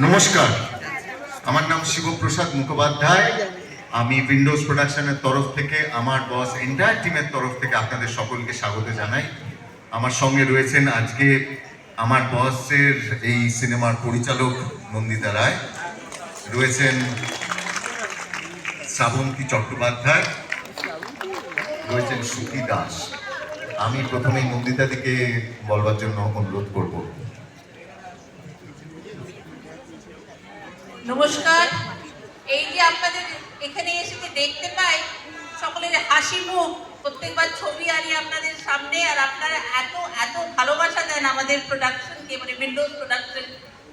নমস্কার। আমার নাম শিবপ্রসাদ মুখোপাধ্যায়। আমি উইন্ডোজ প্রোডাকশনের তরফ থেকে, আমার বস এন্টায়ার টিমের তরফ থেকে আপনাদের সকলকে স্বাগত জানাই। আমার সঙ্গে রয়েছেন আজকে আমার বসের এই সিনেমার পরিচালক নন্দিতা রায়। রয়েছেন শ্রাবন্তী চট্টোপাধ্যায়। রয়েছেন সুখী দাস। আমি প্রথমেই নন্দিতা দিকে বলবার জন্য অনুরোধ করব। নমস্কার। এই যে আপনাদের এখানে এসে যে দেখতে পাই, সকলের হাসি মুখ, প্রত্যেকবার ছবি আনি আপনাদের সামনে, আর আপনারা এত এত ভালোবাসা দেন আমাদের প্রোডাকশনকে মানে উইন্ডোজ প্রোডাকশন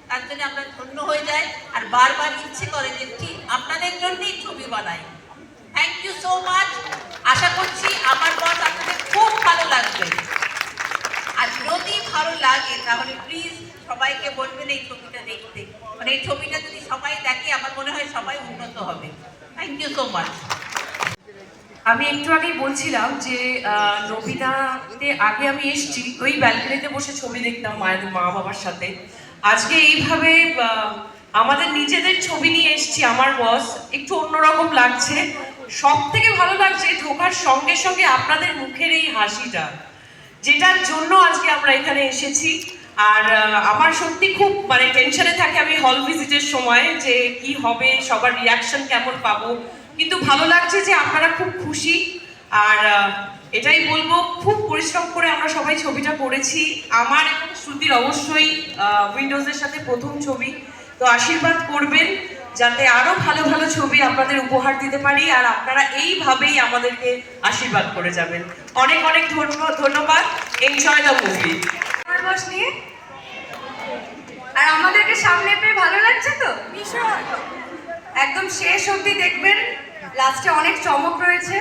তার জন্য আমরা ধন্য হয়ে যায় আর বারবার ইচ্ছে করে যে ঠিক আপনাদের জন্যই ছবি বানাই। থ্যাংক ইউ সো মাচ আশা করছি আমার বস আপনাদের খুব ভালো লাগবে। আর যদি ভালো লাগে, তাহলে প্লিজ সবাইকে বলবেন এই ছবিটা দেখতে। মানে এই ছবিটা যদি সবাই দেখে আমার মনে হয় সবাই উন্নত হবে। থ্যাংক ইউ সো মাচ আমি একটু আগেই বলছিলাম যে আহ, নবিতাতে আগে আমি এসেছি ওই ব্যালকনিতে বসে ছবি দেখতাম মায়ের মা বাবার সাথে। আজকে এইভাবে আমাদের নিজেদের ছবি নিয়ে এসেছি আমার বস। একটু অন্যরকম লাগছে। সব থেকে ভালো লাগছে ঢোকার সঙ্গে সঙ্গে আপনাদের মুখের এই হাসিটা যেটার জন্য আজকে আমরা এখানে এসেছি। আর আমার সত্যি খুব মানে টেনশনে থাকে আমি হল ভিজিটের সময় যে কি হবে, সবার রিয়াকশন কেমন পাবো। কিন্তু ভালো লাগছে যে আপনারা খুব খুশি। আর এটাই বলব, খুব পরিশ্রম করে আমরা সবাই ছবিটা করেছি। আমার এবং শ্রুতির অবশ্যই উইন্ডোজের সাথে প্রথম ছবি। তো আশীর্বাদ করবেন যাতে আরও ভালো ভালো ছবি আপনাদের উপহার দিতে পারি। আর আপনারা এইভাবেই আমাদেরকে আশীর্বাদ করে যাবেন। অনেক অনেক ধন্য- ধন্যবাদ। এনজয় দ্য মুভি আমার বস নিয়ে আর আমাদেরকে সামনে পেয়ে ভালো লাগছে তো? ভীষণ একদম শেষ অবধি দেখবেন। লাস্টে অনেক চমক রয়েছে।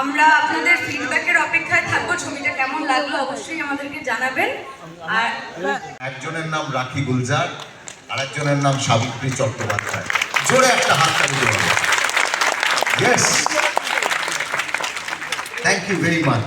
আমরা আপনাদের ফিডব্যাকের অপেক্ষায় থাকব। ছবিটা কেমন লাগল অবশ্যই আমাদেরকে জানাবেন। আর একজনের নাম রাখি গুলজার আর একজনের নাম সাবিত্রী চট্টোপাধ্যায়। জোরে একটা হাত তালি দেওয়া yes thank you very much